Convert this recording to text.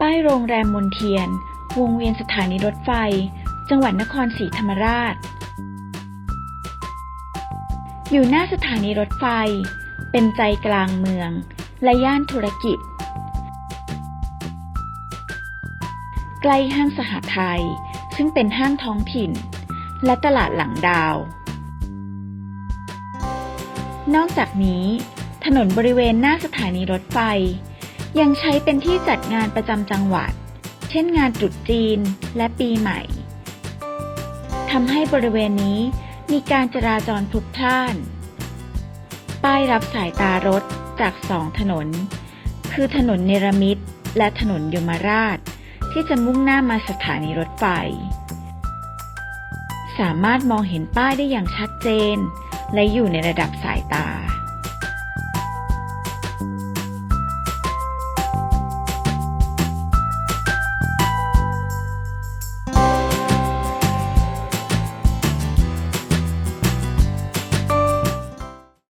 ป้ายโรงแรมมนเทียน วงเวียนสถานีรถไฟ จังหวัดนครศรีธรรมราช อยู่หน้าสถานีรถไฟ เป็นใจกลางเมือง และย่านธุรกิจ ใกล้ห้างสหไทย ซึ่งเป็นห้างท้องถิ่น และตลาดหลังดาว นอกจากนี้ ถนนบริเวณหน้าสถานีรถไฟ ยังใช้เป็นที่จัดงานประจำจังหวัด เช่นงานตรุษจีนและปีใหม่ทำให้บริเวณนี้มีการจราจรพลุกพล่าน ป้ายรับสายตารถจากสองถนน คือถนนเนรมิตและถนนยมราช ที่จะมุ่งหน้ามาสถานีรถไฟ สามารถมองเห็นป้ายได้อย่างชัดเจน และอยู่ในระดับสายตา